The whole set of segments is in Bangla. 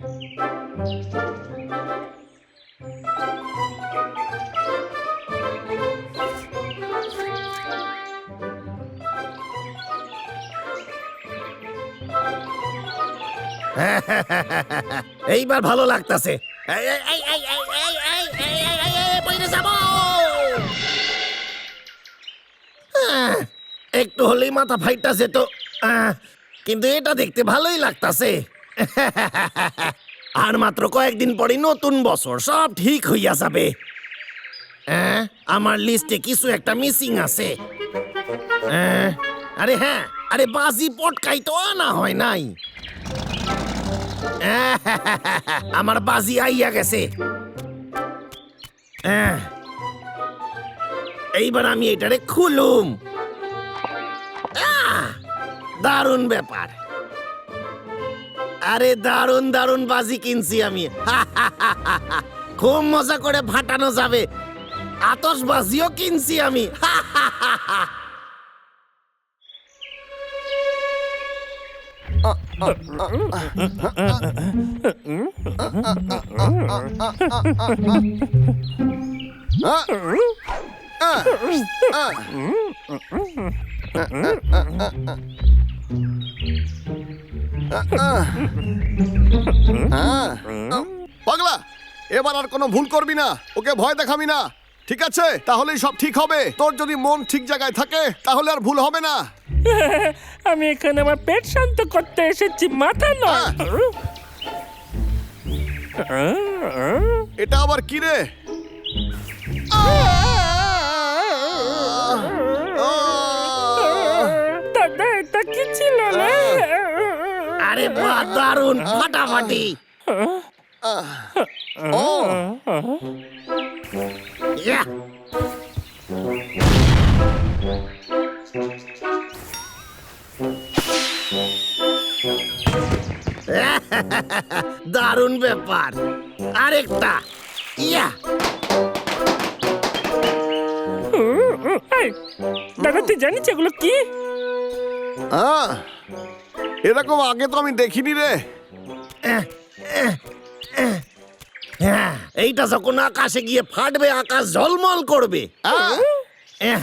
এইবার ভালো লাগতাছে একটু হলেই মাথা ফাইটাছে তো কিন্তু এটা দেখতে ভালোই লাগতাছে আর মাত্র কয়েকদিন পরে নতুন বছর সব ঠিক হইয়া যাবে। আহ, আমার লিস্টে কিছু একটা মিসিং আছে। আরে হ্যাঁ আরে বাজি পটকাই তো আনা হয় নাই। আমার বাজি আইয়া গেছে। এইবার আমি এটারে খুলুম। দারুণ ব্যাপার। আরে দারুণ দারুণ বাজি কিনছি আমি খুব মজা করে ফাটানো যাবে আতস বাজিও কিনছি আমি পাগলা এবার আর কোনো ভুল করবি না। ওকে ভয় দেখাবি না। ঠিক আছে? তাহলেই সব ঠিক হবে। তোর যদি মন ঠিক জায়গায় থাকে তাহলে আর ভুল হবে না। আমি এখানে আমার পেট শান্ত করতে এসেছি মাথা নয়। এটা আবার কি রে? আরে বাহ দারুণ ফাটাফাটি। ইয়া। দারুণ ব্যাপার। আরেকটা। ইয়া। দাদা তুই জানিস এগুলো কি? আহ, এরকম আগে তো আমি দেখিনি রে। এইটা যখন আকাশে গিয়ে ফাটবে আকাশ ঝলমল করবে। আহ, এহ,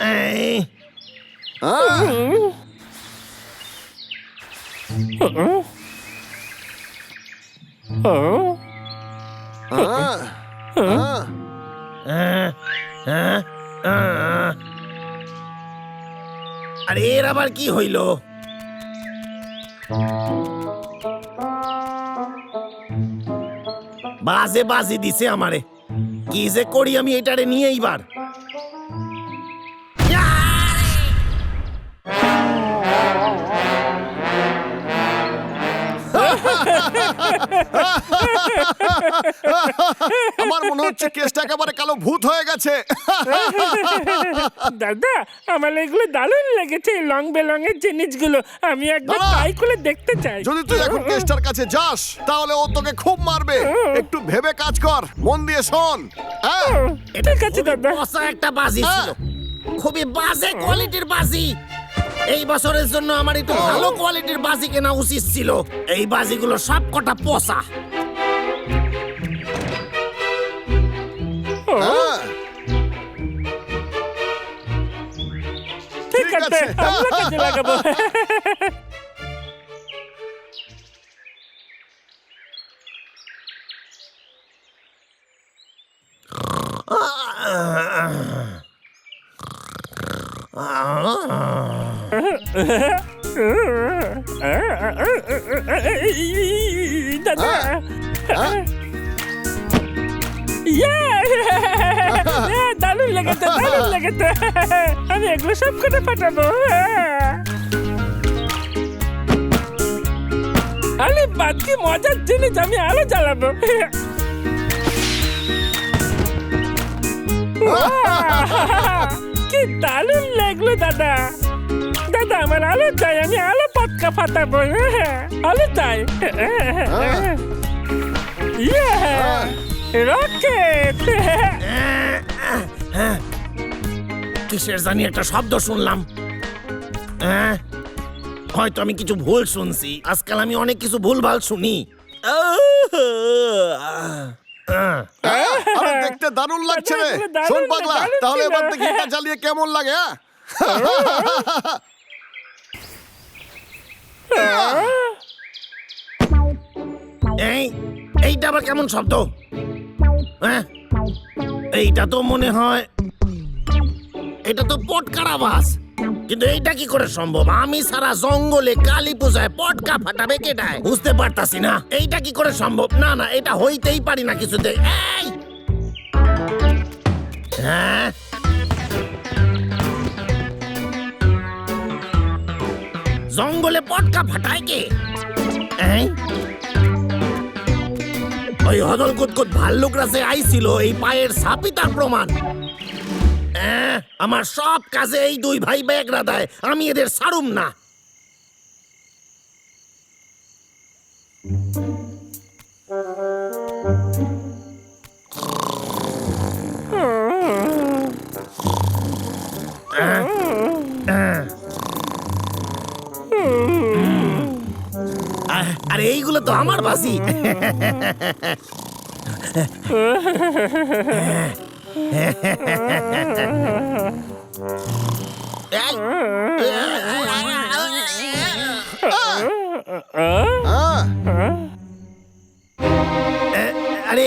এই, আরে এর আবার কি হইল? বাজে বাজি দিছে আমারে। কি যে করি আমি এটারে নিয়ে এইবার? আমার মনে হচ্ছে কেসটা একেবারে কালো ভূত হয়ে গেছে। দাদা আমার এগুলো দারুণ লেগেছে এই লং বেলঙের জিনিসগুলো। আমি একবার! ট্রাই করে দেখতে চাই। যদি তুই এখন কেসটার কাছে যাস তাহলে ও তোকে খুব মারবে। একটু ভেবে কাজ কর মন দিয়ে শোন। হ্যাঁ? ঠিক আছে দাদা। পচা একটা বাজি ছিল। খুবই বাজে কোয়ালিটির বাজি। এই বছরের জন্য আমার একটু ভালো কোয়ালিটির বাজি কেনা উচিত ছিল। এই বাজিগুলো সব কটা পচা 같아. 감자까지 나가봐. 나나. 아? লেগেছে দারুণ লেগেছে। আমি এগুলো সব করে পাঠাবো আরে বাদ কি মজার জিনিস আমি আরও জ্বালাবো। কি দারুণ লাগল দাদা। দাদা আমার আলো চাই আমি আলো পটকা ফাটাবো আলো চাই ইয়ে রকেট কিসের জানি একটা শব্দ শুনলাম। হ্যাঁ? হয়তো আমি কিছু ভুল শুনছি। আজকাল আমি অনেক কিছু ভুলভাল শুনি। আহ, আরে দেখতে দারুণ লাগছে রে। শোন পাগলা তাহলে। এবার দেখি এটা জ্বালিয়ে কেমন লাগে হ্যাঁ? এই এইটা আবার কেমন শব্দ? হ্যাঁ? এইটা তো মনে হয়, এটা তো পটকার আওয়াজ কিন্তু এইটা কি করে সম্ভব? আমি সারা জঙ্গলে কালী পূজায় পটকা ফাটাবে কেটায় বুঝতে পারতাছি না। এইটা কি করে সম্ভব? না না, এটা হইতেই পারি না কিছুতে। এই! হ্যাঁ? জঙ্গলে পটকা ফাটায় কে? এই? ওই হদল কুতকুত ভাল্লুক রাসে আইছিল, এই পায়ের ছাপই তার প্রমাণ। আমার সব কাজে এই দুই ভাই ব্যাগরা দেয়, আমি এদের সারুম না। আরে এইগুলো তো আমার বাসি। হ্যাঁ আরে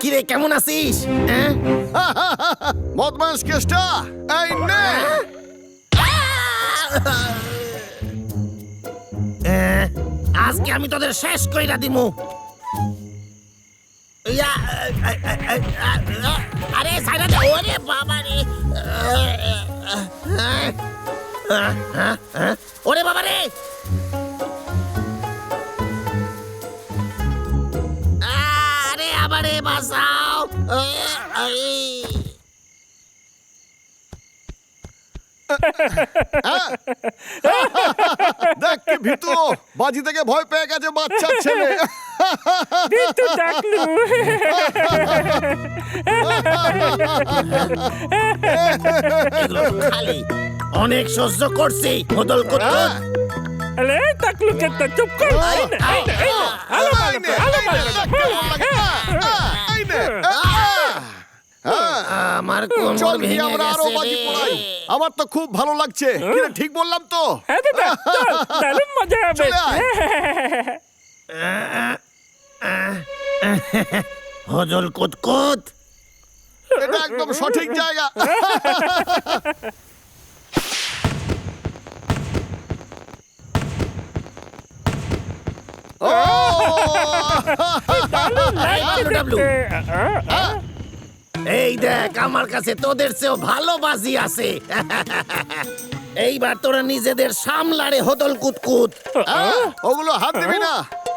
কিরে কেমন আছিস? হ্যাঁ? বদমাস কেসটা এই নে। আহ, আজকে আমি তোদের শেষ কইরা দিমু ইয়া, আরে বাবা রে ওরে দেখ কি ভিতু বাজি থেকে ভয় পেয়ে গেছে বাচ্চা ছেলে ডাকলু এগুলো খালি অনেক সহ্য করছি বদল করতে আরে ডাকলু কে তো চুপ কর এই নে, এই নে, এই নে। আলো এই নে, আলো এই নে, এই নে, আহ। আমার চল ভেঙে আমরা আরও বাজি। পোড়াই। আমার তো খুব ভালো লাগছে। কিরে, ঠিক বললাম তো? হ্যাঁ দাদা চল, দারুণ মজা হবে। চলে আয়। হজল কুতকুত। এটা একদম সঠিক জায়গা। ও! বাবলু ডাবলু, এই দেখ আমার কাছে তোদের চেয়েও ভালো বাজি আছে। এইবার তোরা নিজেদের সামলারে হদল কুতকুত ওগুলো হাত দিবি না।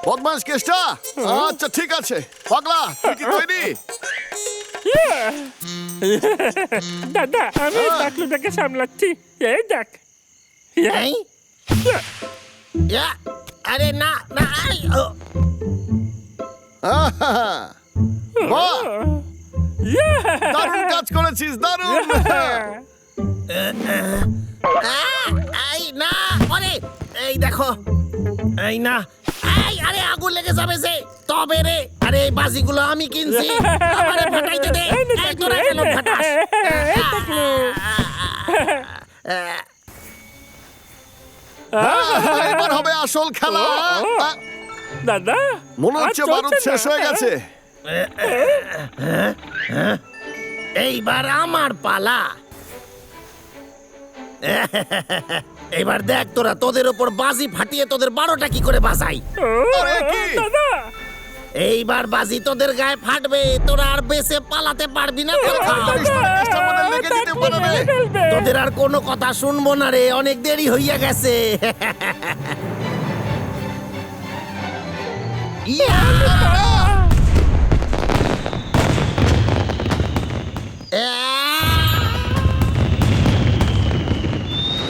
বদমাস কেসটা? আচ্ছা ঠিক আছে। পাগলা তুই কি তৈরি? দাদা আমি ডাকলুটাকে সামলাচ্ছি। এই দেখ। এই? আরে না না আই, ও, আহা, বাহ। দারুণ কাজ করেছিস দারুণ! এই না আরে এই দেখো। এই না। এই আরে আগুন লেগে যাবে যে। তবে রে আরে এই বাজিগুলো আমি কিনছি। আমারে ফাটাইতে দে এই তোরা কেন ফাটাস? এবার হবে আসল খেলা। দাদা মনে হচ্ছে বারুদ শেষ হয়ে গেছে। এইবার আমার পালা এবার দেখ তোরা তোদের ওপর বাজি ফাটিয়ে তোদের বারোটা কি করে বাজাই ও, আরে কি? দাদা এইবার বাজি তোদের গায়ে ফাটবে তোরা আর বেঁচে পালাতে পারবি না। তোদের আর কোনো কথা শুনব না রে অনেক দেরি হইয়া গেছে ইয়া!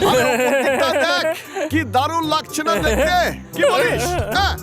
আরে অপরদিকটা দেখ কি দারুণ লাগছে না দেখতে কি বলিস হ্যাঁ